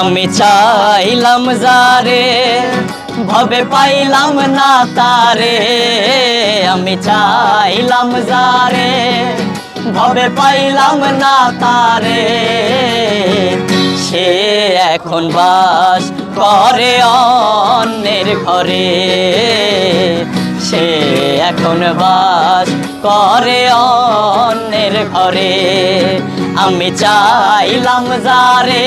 আমি চাইলাম যারে, ভবে পাইলাম না তারে। আমি চাইলাম যারে, ভবে পাইলাম না তারে। সে এখন বাস করে অন্যের ঘরে। সে এখন বাস করে অন্যের ঘরে। আমি চাইলাম যারে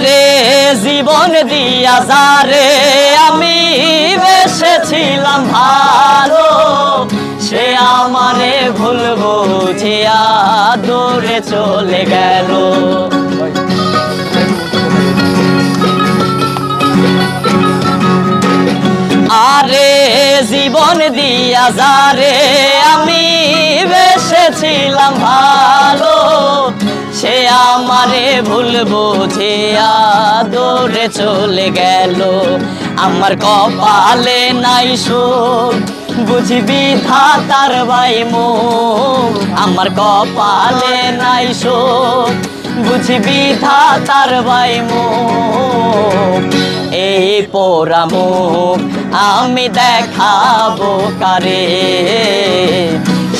আরে জীবন দিয়া যারে আমি বেসেছিলাম ভালো, সে আমারে ভুল বুঝিয়া দূরে চলে গেল। আরে জীবন দিয়া যারে আমি বেসেছিলাম ভালো সে আমারে ভুল বুঝিয়া দূরে চলে গেল। আমার কপালে নাই সুখ, বুঝবি তার ভাই মুখ। আমার কপালে নাই সুখ, বুঝবি তার ভাই মো এই পোড়া মুখ আমি দেখাবো কারে?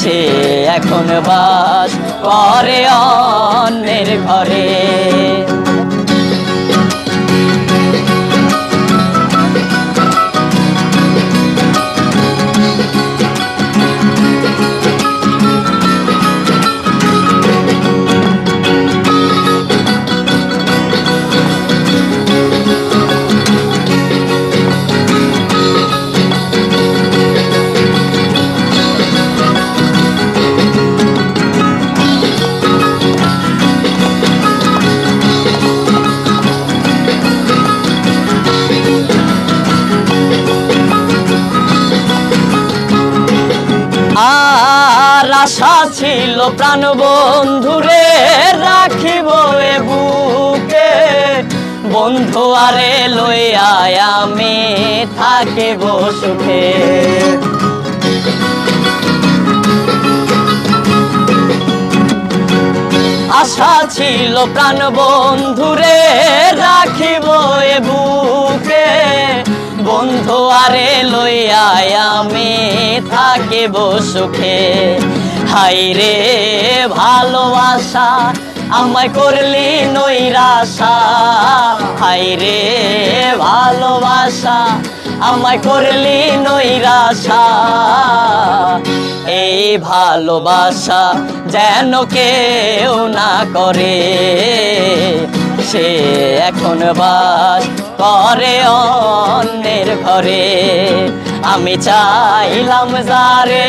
সে এখন বাস করে অন্যের ঘরে। ছিল প্রাণ বন্ধুরে, রাখিব এ বুকে। বন্ধু আরে লইয়া আমি থাকিব সুখে। আশা ছিল প্রাণ বন্ধুরে, রাখিব এ বুকে। বন্ধু আরে লইয়া আমি থাকিব সুখে। হাই রে, ভালোবাসা আমায় করলি নৈরাশা। হাই রে, ভালোবাসা আমায় করলি নৈরাশা। এই ভালোবাসা যেন কেউ না করে, সে এখন বাস করে অন্যের ঘরে। আমি চাইলাম যারে